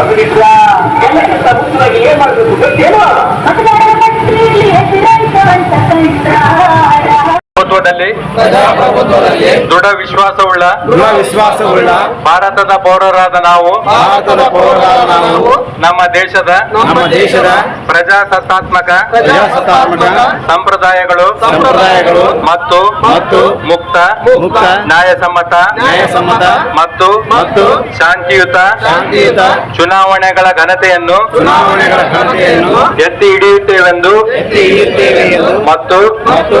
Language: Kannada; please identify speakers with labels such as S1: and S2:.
S1: ಕಮ್ಯುನಿಸ್ಟ
S2: ಎಲ್ಲಕ್ಕಿಂತ ಮುಖ್ಯವಾಗಿ ಏನ್ ಮಾಡಬೇಕು
S3: ಗೊತ್ತೇನು?
S4: ಪ್ರಜಾಪ್ರಭುತ್ವದಲ್ಲಿ
S3: ದೃಢ ವಿಶ್ವಾಸವುಳ್ಳ
S4: ದೃಢ ವಿಶ್ವಾಸವುಳ್ಳ
S3: ಭಾರತದ ಪೌರರಾದ ನಾವು
S4: ಭಾರತದ ಪೌರರಾದ ನಾವು
S3: ನಮ್ಮ ದೇಶದ
S4: ನಮ್ಮ ದೇಶದ
S3: ಪ್ರಜಾಸತ್ತಾತ್ಮಕ
S4: ಪ್ರಜಾಸತ್ತಾತ್ಮಕ
S3: ಸಂಪ್ರದಾಯಗಳು
S4: ಸಂಪ್ರದಾಯಗಳು
S3: ಮತ್ತು
S4: ಮತ್ತು
S3: ಮುಕ್ತ
S4: ಮುಕ್ತ
S3: ನ್ಯಾಯಸಮ್ಮತ
S4: ನ್ಯಾಯಸಮ್ಮತ
S3: ಮತ್ತು
S4: ಮತ್ತು
S3: ಶಾಂತಿಯುತ
S4: ಶಾಂತಿಯುತ
S3: ಚುನಾವಣೆಗಳ ಘನತೆಯನ್ನು
S4: ಚುನಾವಣೆಗಳ ಘನತೆಯನ್ನು
S3: ಎತ್ತಿ ಹಿಡಿಯುತ್ತೇವೆಂದು
S4: ಎತ್ತಿ ಹಿಡಿಯುತ್ತೇವೆ
S3: ಮತ್ತು
S4: ಮತ್ತು